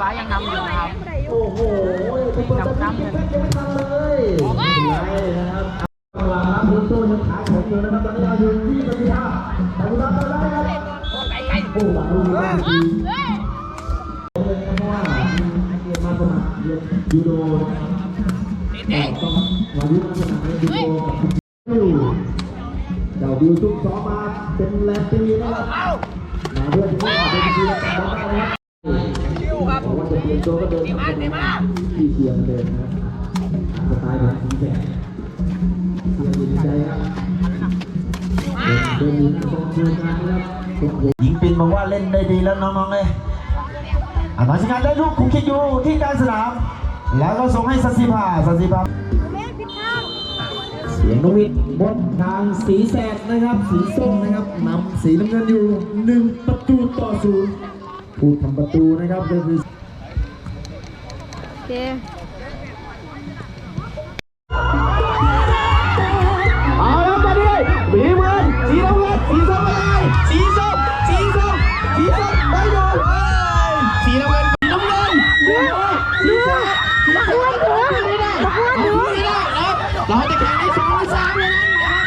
ฟ้ายังนำอยู่นะครับ โอ้โหเป็นเปิดตะกี้ยังไม่ทันเลยไม่เป็นไรนะครับเอาละครับพื้นโซ่ยังขายของอยู่นะครับตอนนี้เราอยู่ที่ปฏิภาณแต่เราไปได้ครับโอ้หลังลูกนี้ดีเลยนะครับเพราะว่าเรียนมาสมัครเรียนยูโดนะครับแต่ต้องมายุ่งมาสมัครเรียนยูโดกับอยู่เจ้าบิวซุกซ้อมมาเป็นแลนด์ปีนะครับ บอกว่าจะเปลี่ยนตัวก็เดินมาที่เชียร์เหมือนเดิมนะครับสไตล์แบบสีแดงเชียร์ดีใจครับเดินหนีกองเชียร์กันนะครับหญิงปินบอกว่าเล่นได้ดีแล้วน้องๆเลยอะมาชการได้ลูกคุกคิดอยู่ที่กลารสนาม แล้วก็ส่งให้สัสิภาสัสิภาเสียงนกวิทย์บนทางสีแสดนะครับ สีส้มนะครับนำสีน้ำเงินอยู่หนึ่งประตูต่อศูนย์ผู้ทำประตูนะครับก็คือโอ เคเอาแล้วตอนนี้สีเงินสีน้ำเงินสีส้มอะไรสีส้มสีส้มสีส้มไปอยู่เฮ้ยสีน้ำเงินสีน้ำเงินสีส้มสีส้มไม่ได้ไม่ได้ครับเราจะแข่งในสองในสามเลยนะครับ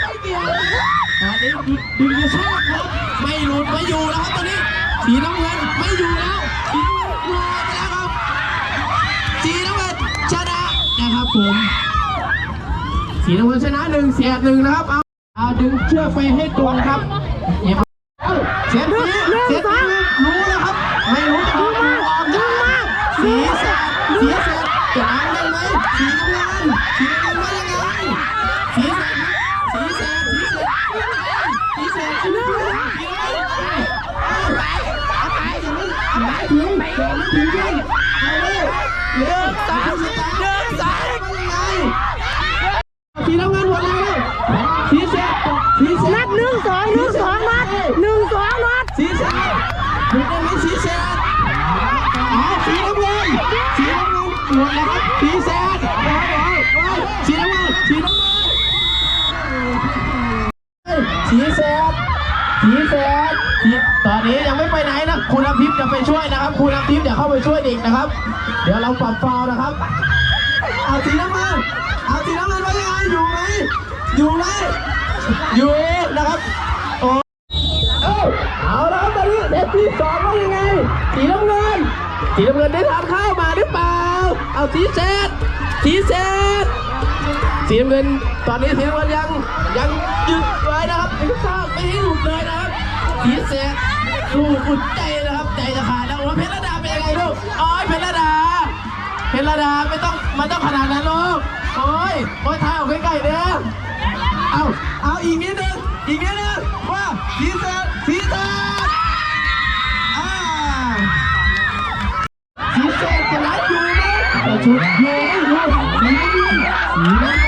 ไม่เกี่ยวอันนี้ดึงกระชากครับไม่หลุดไม่อยู่แล้วครับตอนนี้สีน้ำเงินไม่อยู่ ผมสีน้ำเงินชนะหนึ่งเสียหนึ่งนะครับเอาเอาดึงเชือกไปให้ตรงครับเอ็มเอาเสียทีเสียทีรู้แล้วครับ ไม่รู้จะออกดูออกจากสีแสดสีแสดจะล้างได้ไหมสีน้ำเงินสีน้ำเงินว่ายังไงสีแสดสีแสดสีแสดสีแสดสีน้ำเงินสีน้ำเงินเอาไปเอาไปถึงเอาไปถึงถึงถึงถึงเอาเลยเร็วสามสิบเดินสายว่ายังไง สีน้ำเงินหมดแล้วสีแสดสีแสด นัดหนึ่งสองหนึ่งสองนัดหนึ่งสองนัด สีแสดถูกต้องไหมสีแสดอ๋อสีน้ำเงินสีน้ำเงินหมดแล้วครับสีแสดว้าวว้าวว้าวสีน้ำเงินสีน้ำเงินสีแสดสีแสดสีตอนนี้ยังไม่ไปไหนนะ คุณน้ำทิพย์จะไปช่วยนะครับคุณน้ำทิพย์จะเข้าไปช่วยเด็กนะครับ เดี๋ยวเราปรับฟาวล์นะครับ เอาสีน้ำเงินเอาสีน้ำเงินว่ายังไงอยู่ไหมอยู่ไหมอยู่นะครับโอ้เอาเอาแล้วครับตอนนี้เด็กที่สองว่ายังไง สีน้ำเงิน สีน้ำเงินได้ทานข้าวมาหรือเปล่า เอาสีเซตสีเซตสีน้ำเงิน ตอนนี้สีน้ำเงินยังยังยึดไว้นะครับยังสร้างไม่ให้หลุดเลยนะครับสีเซต ดูอุดใจนะครับใจจะขาดแล้วว่าเพชรระดาเป็นยังไงลูกอ๋อยเพชรระดาเพชรดาไม่ต้องมันต้องขนาดนั้นลูกโอ้ยโอ้ยท้ายออกใกล้ๆเด้อเอาเอาอีกนิดนึงอีกนิดนึงว่าสีเสดสีเสดอ่าสีเสดจะรัดอยู่ไหมแต่ชุดอยู่ไม่อยู่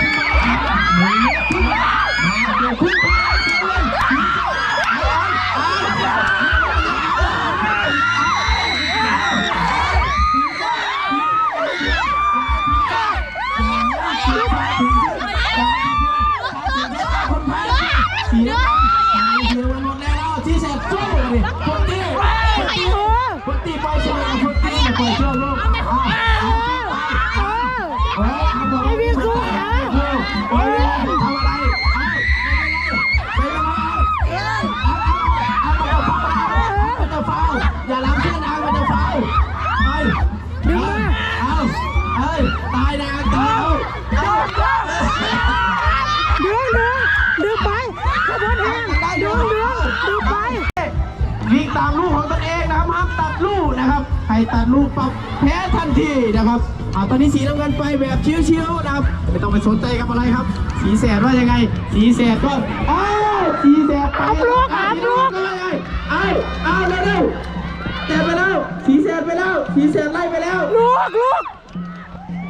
ตัดลูกปั๊บแพ้ทันทีนะครับอ่าตอนนี้สีน้ำเงินไปแบบชิวๆนะครับไม่ต้องไปสนใจกับอะไรครับ สีแสดว่ายังไง สีแสดก็อ้าวสีแสดไปอัพลูกอัพลูกสีน้ำเงินก็ยังไงอ้าวอ้าวเร็วๆแสดไปแล้ว สีแสดไปแล้ว สีแสดไล่ไปแล้วลูกลูก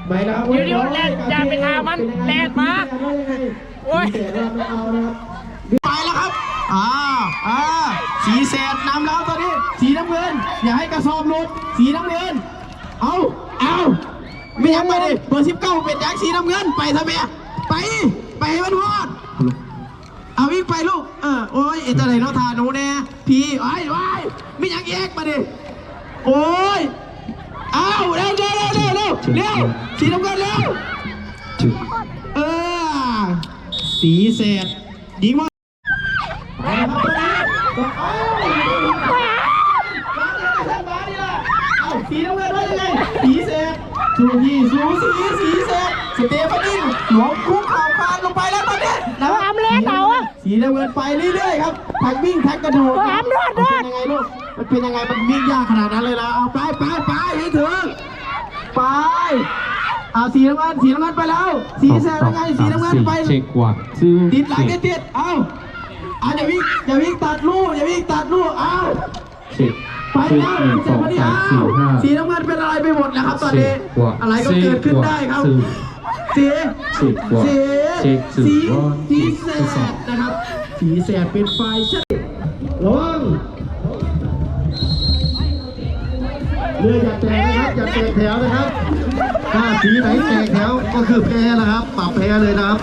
ไปแล้วครับเดี๋ยวๆแลนอย่าไปทามันแลนมาโอ้ยสีแสดว่าไม่เอานะครับไปแล้วครับอ่า อ่าสีแสดนำแล้วตอนนี้ สีน้ำเงิน อย่าให้กระสอบหลุด สีน้ำเงิน เอาเอาไม่ยังไปดิเบอร์สิบเก้าเป็นยักษ์สีน้ำเงินไปทำไมไป ไปให้มันพอดเอาวิ่งไปลูก เออ โอ้ยเอตอะไรเนาะทาหนูแน่พี่ไอ้ไอ้ไม่ยังแยกมาดิ โอ้ยวเร็วเร็วเร็วเร็วเร็วสีน้ำเงินเร็วจุดเออ สีแสดยิงมาเอาสีน้ำเงินไว้ยังไงสีแสดสูสีสูสีสีแสดสเตฟานินหลวมคุกเข่าคานลงไปแล้วตอนนี้นะค เอา รับ อำเล่นเอาอะ สีน้ำเงิน ไปเรื่อยๆครับทั้งวิ่งทั้งกระโดดเอาอำรอดรอดมันเป็นยังไงลูก มันเป็นยังไง มันวิ่งยากขนาดนั้นเลยละเอาไปไปไปให้ถึง ไป เอาสีน้ำเงินสีน้ำเงินไปแล้ว สีแสดยังไงสีน้ำเงินไป เช็คกว่าซื้อติดหลังติดติดเอาเอาอย่าวิ่งอย่าวิ่งตัดลูกอย่าวิ่งตัดลูกเอาเช็คไปเช็คแล้วหนึ่งสเสร็จองพอดีสาเอามสี่ห้าสีน้ำเงินเป็นอะไรไปหมดนะครับตอนนี้สิบกว่าอะไรก็เกิดขึ้นได้ครับสิบสีสิบกว่าสีเช็คสิบ สีแสดสอบเป็นไฟชัดระวังเรืออย่าแตกนะครับอย่าแตกแถวนะครับ ถ้าสีไหนแตกแถวก็คือแพ้นะครับ ปรับแพ้เลยนะครับ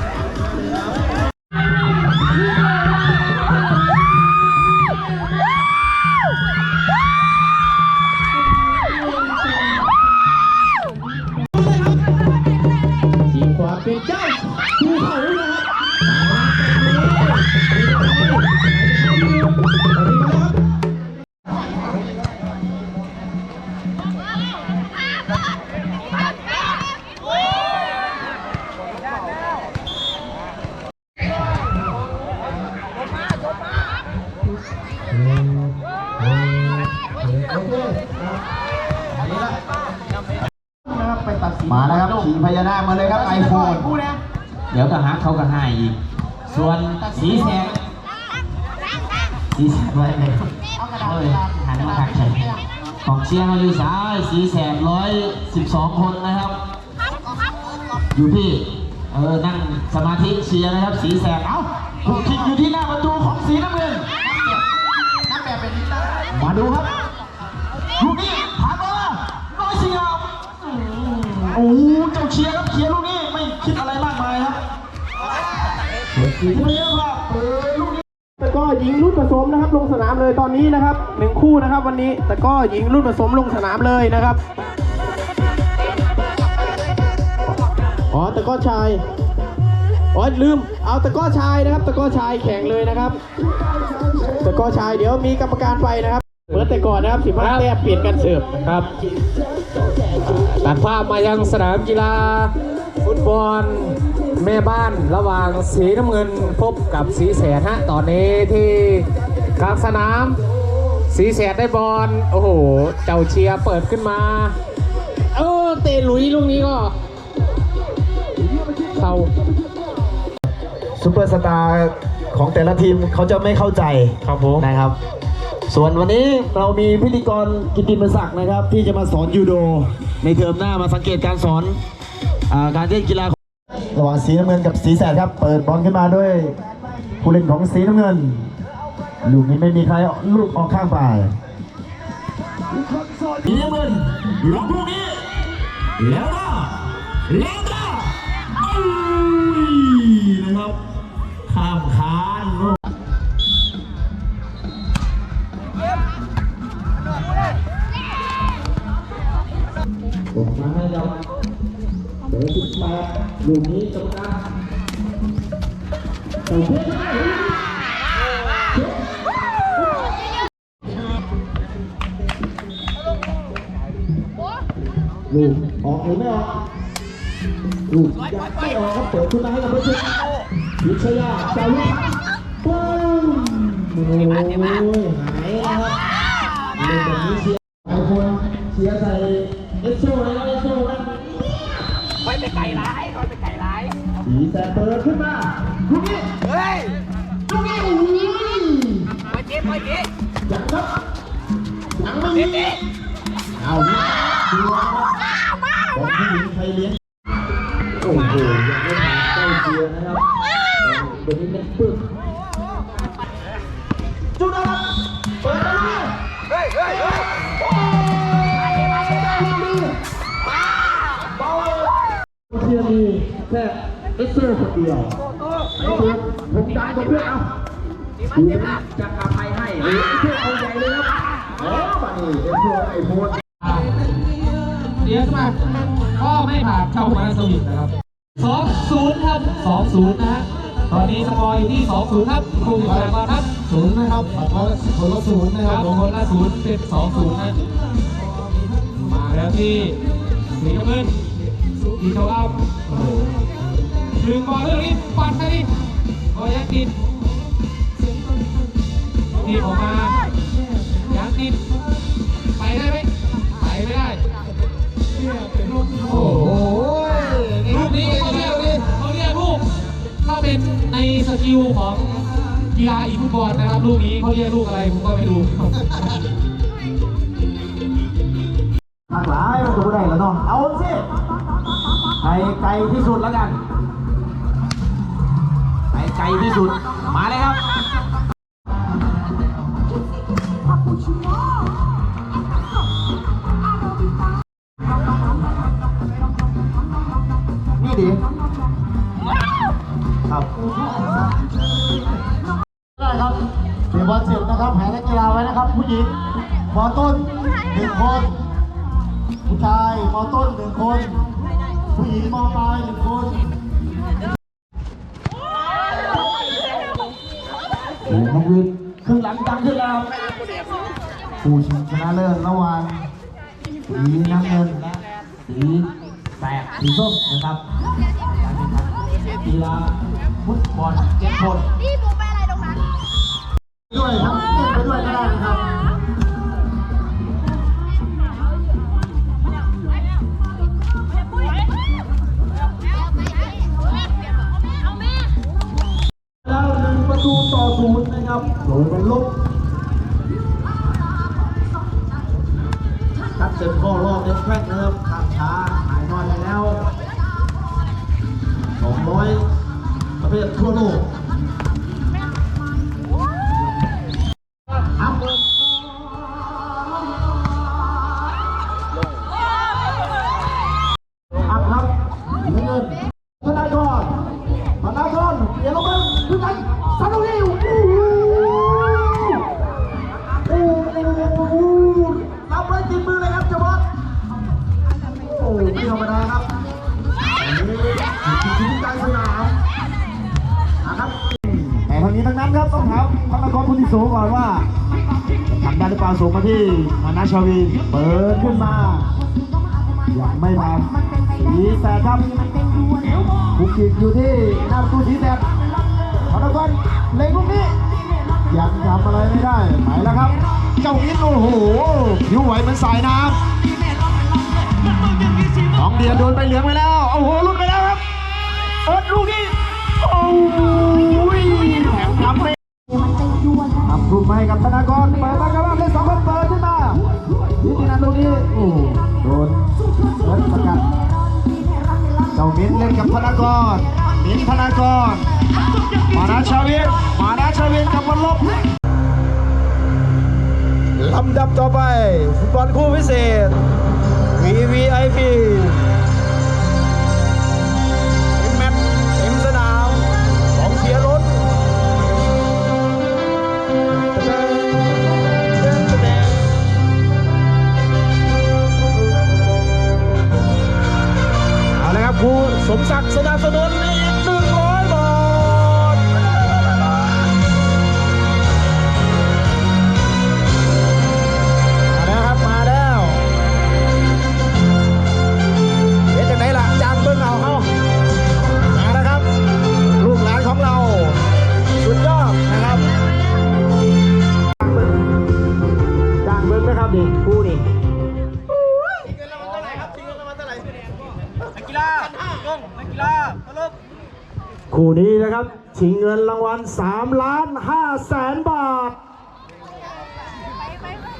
สีแสดร้อยสิบสองคนนะครับ อยู่ที่เออนั่งสมาธิเชียร์นะครับ สีแสดเอ้าถูกคิดอยู่ที่หน้าประตูของสีน้ำเงินนักแบบเป็นนิตามาดูครับลูกนี้ผ่านมาน้อยเสียบอืมโอ้โหเจ้าเชียร์ครับเชียร์ลูกนี้ไม่คิดอะไรมากมายครับสีน้ำเงินครับเออลูกนี้ ตะกร้อ หญิงรุ่นผสมนะครับ ลงสนามเลยตอนนี้นะครับหนึ่งคู่นะครับ วันนี้ตะกร้อหญิงรุ่นผสมลงสนามเลยนะครับอ๋อตะกร้อชายอ๋อลืม เอาตะกร้อชายนะครับ ตะกร้อชายแข่งเลยนะครับ ตะกร้อชายเดี๋ยวมีกรรมการไปนะครับเหมือนแต่ก่อนนะครับสิบห้าแต้มเปลี่ยนกันเสิร์ฟครับตัดภาพมายังสนามกีฬาฟุตบอล แม่บ้านระหว่างสีน้ำเงินพบกับสีแสดฮะ ตอนนี้ที่กลางสนาม สีแสดได้บอลโอ้โห เจ้าเชียร์เปิดขึ้นมา เออเตะหลุยลูกนี้ก็เข้าซูเปอร์สตาร์ของแต่ละทีมเขาจะไม่เข้าใจครับผมนะครับ ส่วนวันนี้เรามีพิธีกรกิตติมศักดิ์นะครับ ที่จะมาสอนยูโด ในเทอมหน้ามาสังเกตการสอนอาการเล่นกีฬา ระหว่างสีน้ำเงินกับสีแสดครับ เปิดบอลขึ้นมาด้วยผู้เล่นของสีน้ำเงิน ลูกนี้ไม่มีใครลูกออกข้างไปสีน้ำเงินล็อกลูกนี้แล้วก็แล้วก็ บอร์สิบแปดลูกนี้กรรมการส่งเพื่อนได้ลูกออกหรือไม่ออกลูกยังไม่ออกครับเปิดขึ้นมาให้กับเพื่อนวิชยาจ้าลูกปึ้งโอ้ยหายนะครับเล่นแบบนี้เชียร์ไอคนเชียร์ใส่เอสโซ่เลยนะเอสโซ่นะ ไม่ไปไก่ร้ายไม่ไปไก่ร้ายสีแสบเปิดขึ้นมาลูกนี้เฮ้ยลูกนี้โอ้ยไปเจ๊ไปเจ๊ยังครับยังไม่มีเอาดิดูนะครับบอกผู้หญิงใครเลี้ยงโอ้โหยังไม่มาใกล้เคียงนะครับเดี๋ยวนี้เป็นปึ๊กจุดนะครับเปิดมาเลยเฮ้ยเฮ้ยเฮ้ยโอ้ย แค่เอสเซอร์คนเดียวไอ้ตัวผมดังกว่าเพื่อนเอาดูนะจะอภัยให้เอสเซอร์เอาใหญ่เลยครับอ๋อบัดนี้เอสเซอร์ไอ้โพสเดี๋ยวขึ้นมาก็ไม่ผ่านช่องมาสวิตนะครับสองศูนย์ครับสองศูนย์นะฮะตอนนี้สกอร์อยู่ที่สองศูนย์ครับครูอะไรมาครับศูนย์นะครับคนละศูนย์นะคครัรับบคนละศูนย์เป็นสองศูนย์นะมาแล้วที่สีน้ำเงิน สีเทาอ้ำโอ้โหดึงบอลเรื่องนี้ปัดไปดิบอลยังติดทีมออกมายังติดไปได้ไหมไปไม่ได้ โอ้โหลูกนี้เขาเรียกเขาเรียกลูกถ้าเป็นในสกิลของกีฬาอีฟุตบอลนะครับลูกนี้เขาเรียกลูกอะไรผมก็ไม่รู้ทางหลายมันจะไม่ได้แล้วเนาะเอาสิ ไปไกลที่สุดแล้วกันไปไกลที่สุด มาเลยครับนี่ดิครับได้ครับเสียบอลเสร็จนะครับแผนนักกีฬาไว้นะครับ ผู้หญิงมอต้นหนึ่งคน ผู้ชายมอต้นหนึ่งคน ผู้หญิงมอปลายหนึ่งคนโอ้โหน้องวินครึ่งหลังดังขึ้นแล้วผู้ชิงชนะเลิศระหว่างสีน้ำเงินและสีแสดสีส้มนะครับการแข่งขันกีฬาฟุตบอลเจ็ดคนพี่ปูไปอะไรตรงนั้นด้วยทั้งเต้นไปด้วยก็ได้นะครับ ประตูต่อศูนย์นะครับโดยเป็นลบคัดเสร็จก็รอบเด็กแข้งนะครับทางช้า กอยู่ที่หน้าประตูสีแสดธนากรเล็งลูกนี้ยังทำอะไรไม่ได้ไปแล้วครับ เจ้าอินโอ้โหผิวไหวเหมือนสายน้ำน้องเดียโดนใบเหลืองไปแล้วโอ้โหลุดไปแล้วครับเอิร์ดลูกนี้โอ้ยแถมทำไปทำทุนมให้กับธนากรเปิดมาครับเล่นสองคนเปิดขึ้นมายิงที่นั่นตรงนี้โอ้โดนเอิร์ดสกัด เจ้ามิ้นเล่นกับธนากร มิ้นธนากร มานาชาเวียนมานาชาเวียนกับบอลลบลำดับต่อไป ฟุตบอลคู่พิเศษ VVIP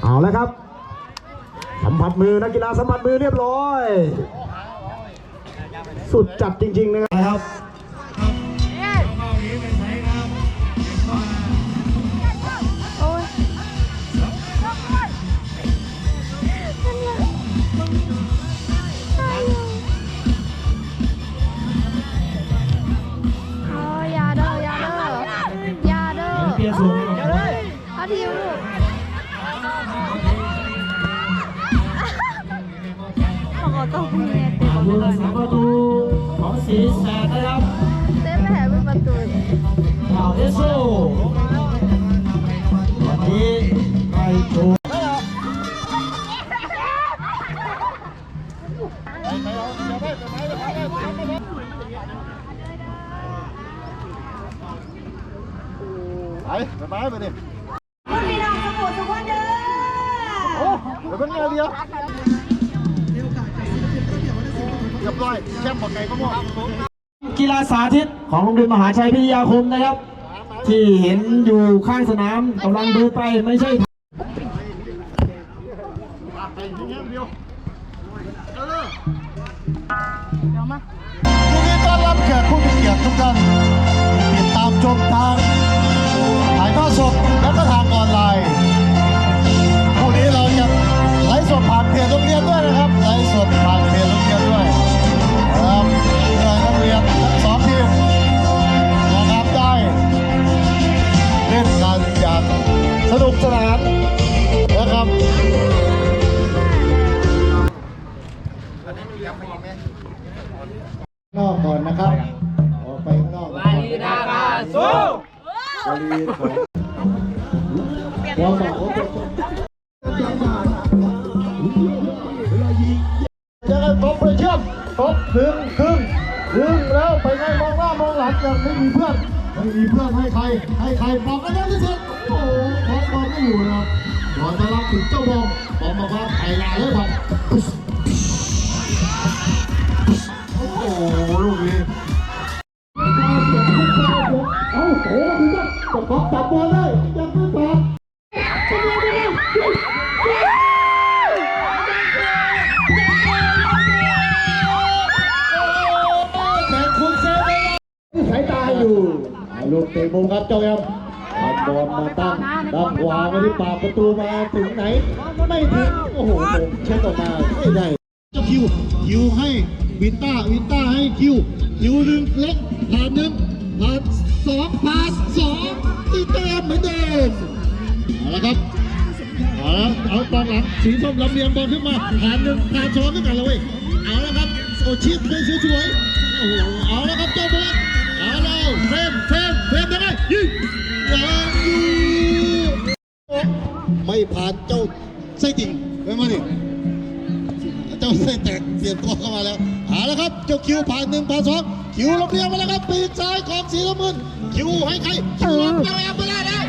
เอาแล้วครับ สัมผัสมือนักกีฬาสัมผัสมือเรียบร้อย สุดจัดจริง ๆ นะครับโอ้ยโอ้ยอยาเด้ออยาเด้ออยาเด้อเปลี่ยนสูงให้หน่อยเอาทีมลูกบอกก่อนก็มีเต็มผู้รักษาประตูของสีแสดนะครับเต็มแผลเป็นประตูข่าว เอสโซวันนี้ใครถูกไปไแชมป์บอกไก่ก็มั่วกีฬาสาธิตของโรงเรียนมหาชัยพิทยาคมนะครับ ที่เห็นอยู่ข้างสนามกำลังดูไปไม่ใช่ไปยิงเดียวเออเดี๋ยวมายินดีต้อนรับแขกผู้มีเกียรติทุกท่านที่ติดตามชมทางถ่ายทอดสดและก็ทางออนไลน์คู่นี้เราจะไลฟ์สดผ่านเพจโรงเรียนด้วยนะครับไลฟ์สดผ่าน ครให้ใครบอกกันแล้วที่สุดโอ้โหบอลบอลไม่อยู่นะครับบอลจะรับถึงเจ้าบอลบอลมาว่าไถ่ลาเลยบอลโอ้โหลูกนี้เอาโอ้โหจับจับจับบอลได้ ปากประตูมาถึงไหน ไม่ถึงโอ้โหเช็ดออกมาไม่ได้เจ้าคิวคิวให้วินต้าวินต้าให้คิวคิวหนึ่งเล็กผ่านหนึ่งผ่านสองผ่านสองตีเต็มเหมือนเดิมเอาละครับเอาละเอาตอนหลังสีส้มลำเลียงบอลขึ้นมาผ่านหนึ่งผ่านสองขึ้นกันเลยเอาละครับโอชิปเป็นสวยๆโอ้โห ไม่ผ่านเจ้าไส้ติ่งไปมาดิเจ้าเส้แตกเปลี่ยนตัวเข้ามาแล้วเอาละครับ เจ้าคิวผ่านหนึ่งผ่านสองคิวลำเลียงมาแล้วครับปีกซ้ายของสีน้ำเงินคิวให้ใครคิวลำเลียงแอมไปได้แล้ว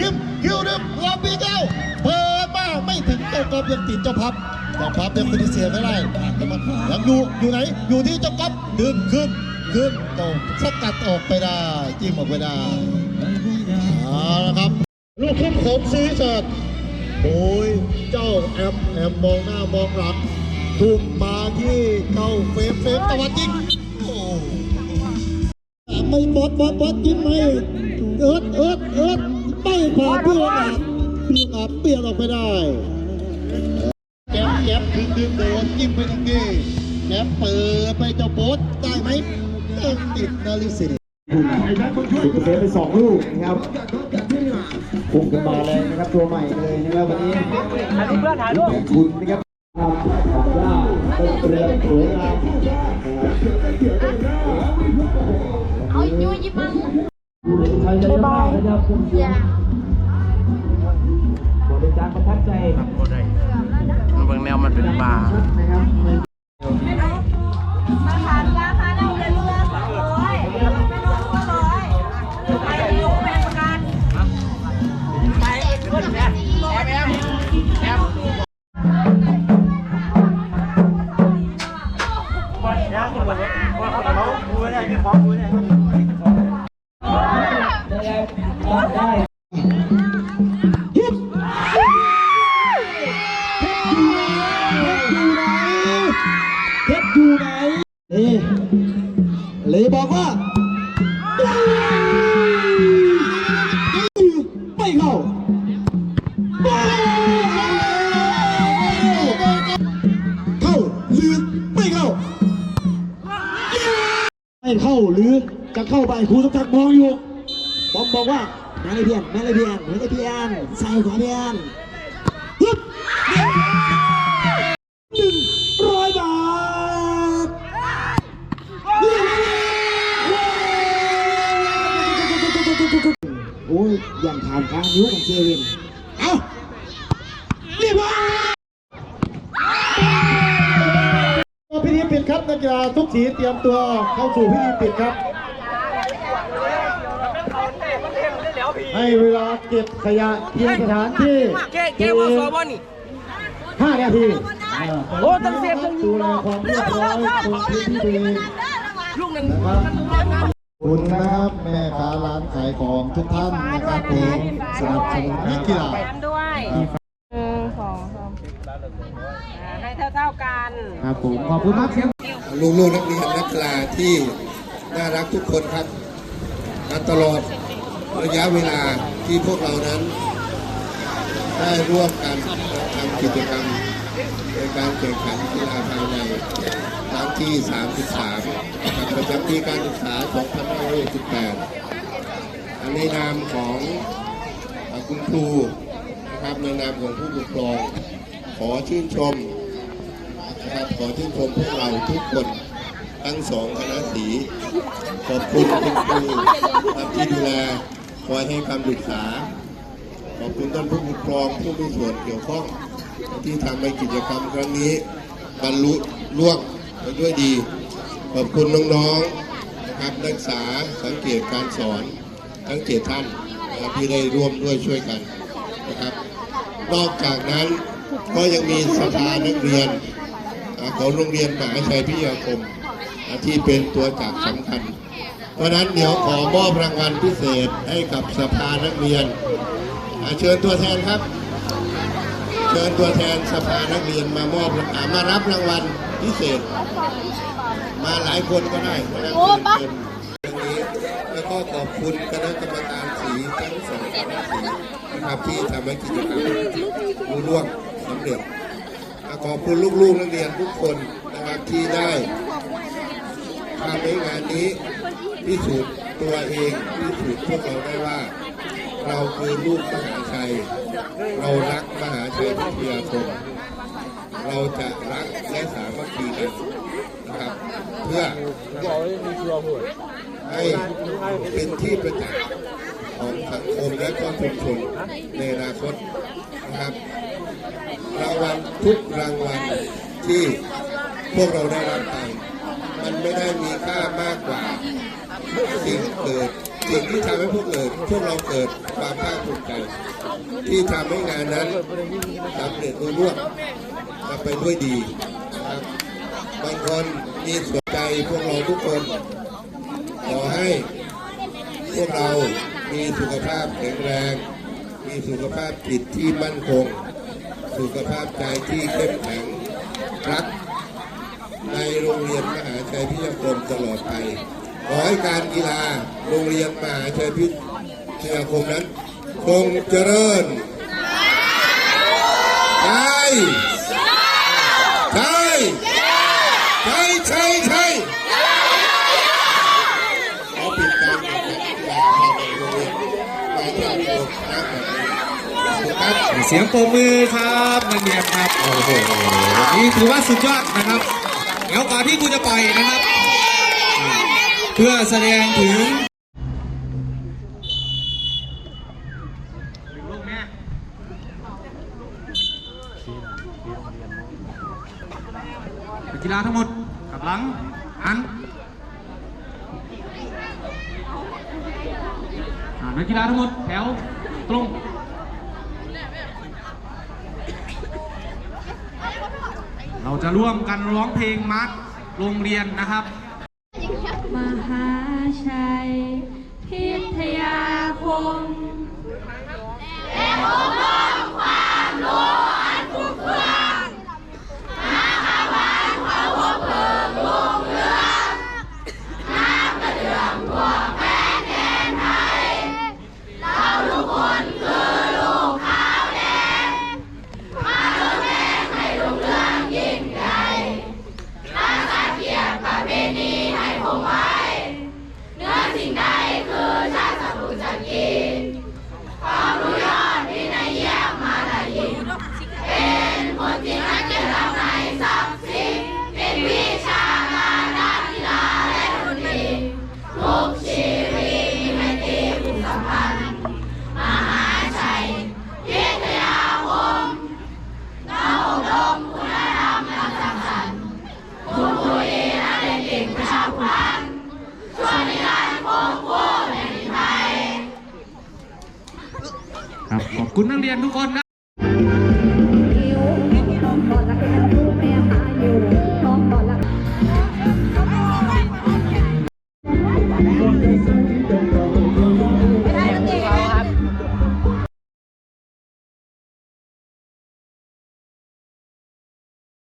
ยิมคิวดึงลำปีกเอาเปิดมาไม่ถึงเจ้ากอบยังติดเจ้าพับเจ้าพับยังปฏิเสธไม่ได้แต่มันยังอยู่อยู่ไหนอยู่ที่เจ้ากอบดึงขึ้นขึ้นตรงสกัดออกไปได้จิ้มออกไปได้เอาละครับลูกทุ่มผมซีเสิร์ โอ้ยเจ้าแอมแอมมองหน้ามองหลังทุ่มมาที่เจ้าเฟมเฟมตะวันยิงโอ้ไม่บอดบอดบอดยิงไม่เอิร์ดเอิร์ดเอิร์ดไม่ผ่านพี่อาบพี่อาบเปลี่ยนออกไปได้แก๊บแก๊บดึงดึงโดนยิงไปตรงนี้แก๊บเปิดไปเจ้าโบสได้ไหมเติมติดนาฬิสิ สุดเซฟไปสองลูกนะครับพุ่งขึ้นมาแรงนะครับตัวใหม่เลยนะครับวันนี้อันนี้เพื่อนถ่ายรูปคุณนะครับเป็นเรือสวยงามเอาอยู่ยิบังใครจะได้บ้างนะครับคุณอย่าบริการประทับใจเบิ่งแนวมันเป็นบาร์ ได้ ขวาแดงฮึบหนึ่งร้อยบาทโอ้ยยังทานกลางนิ้วของเซเว่นเอ้าเรียบร้อยพิธีปิดครับนักกีฬาทุกสีเตรียมตัวเข้าสู่พิธีปิดครับ ให้เวลาเก็บขยะเพียงสถานที่เจ๊เจ๊ว่าสอบนี่ห้านาทีโอ้ตั้งเสียงดูแลความเรียบร้อยตรงพื้นที่ตัวเองลูกหนึ่งนะครับขอบคุณนะครับแม่ค้าร้านขายของทุกท่านนะครับผมสนับสนุนนักกีฬาแถมด้วยหนึ่งสองสามอ่าให้เท่าๆกันครับผมขอบคุณมากครับลูกๆนักเรียนนักกีฬาที่น่ารักทุกคนครับมาตลอด ระยะเวลาที่พวกเรานั้น ได้ร่วมกันทำกิจกรรมในการแข่งขันกีฬาภายในครั้งที่ 33นะครับประจำปีการศึกษา 2568อันในนามของคุณครูนะครับในนามของผู้ปกครอง ขอชื่นชมนะครับขอชื่นชมพวกเราทุกคนทั้งสองคณะสีขอบคุณคุณครูที่ดูแล คอยให้คำปรึกษา ขอบคุณท่านผู้ปกครองผู้มีส่วนเกี่ยวข้องที่ทำให้กิจกรรมครั้งนี้บรรลุล่วงไปด้วยดี ขอบคุณน้องๆนะครับนักศึกษาสังเกตการสอนทั้งเจ็ดท่านนะครับที่ได้ร่วมด้วยช่วยกันนะครับ นอกจากนั้นก็ยังมีสภานักเรียนของโรงเรียนมหาชัยพิทยาคมที่เป็นตัวจักสำคัญ เพราะฉะนั้นเดี๋ยวขอมอบรางวัลพิเศษให้กับสภานักเรียนอ่าเชิญตัวแทนครับ เชิญตัวแทนสภานักเรียนมามอบอ่ามารับรางวัลพิเศษ มาหลายคนก็ได้นะครับเชิญตรงนี้แล้วก็ขอบคุณคณะกรรมการสีทั้งสองคณะสีนะครับที่ทำให้กิจกรรมรุ่ร่วงสำเร็จขอบคุณลูกๆนักเรียนทุกคนนะครับที่ได้ทำให้งานนี้ พิสูจน์ตัวเองพิสูจน์พวกเราได้ว่า เราคือลูกมหาชัย เรารักมหาชัยพิทยาคมเราจะรักและสามัคคีกันนะครับ เพื่อให้เป็นที่ประจักษ์ของสังคมและก็ชุมชนในอนาคตนะครับรางวัลทุกรางวัลที่พวกเราได้รับไป มันไม่ได้มีค่ามากกว่า สิ่งเกิดสิ่งที่ทำให้พวกเกิดพวกเราเกิดความภาคภูมิใจที่ทำให้งานนั้นสำเร็จรุ่ร่วงไปด้วยดีครับบางคนมีสนใจพวกเราทุกคนขอให้พวกเรามีสุขภาพแข็งแรง มีสุขภาพจิตที่มั่นคง สุขภาพใจที่เข้มแข็งรักในโรงเรียนมหาชัยพิทยาคมตลอดไป ขอให้การกีฬาโรงเรียนมหาชัยพิทยาคมนั้นคงเจริญใช่ใช่ใช่ใช่ใช่ขอปิดการแข่งขันกีฬาภายในโรงเรียนมหาชัยพิทยาคมนี้ครับเสียงปรบมือครับนักเรียนครับโอ้โหนี่ถือว่าสุดยอดนะครับเดี๋ยวก่อนที่กูจะปล่อยนะครับ เพื่อแสดงถึงกีฬาทั้งหมดกลับหลังหันนักกีฬาทั้งหมดแถวตรงเราจะร่วมกันร้องเพลงมาร์ชโรงเรียนนะครับ หาชัย พิทยาคม ขอบคุณนักเรียนทุกคนนะ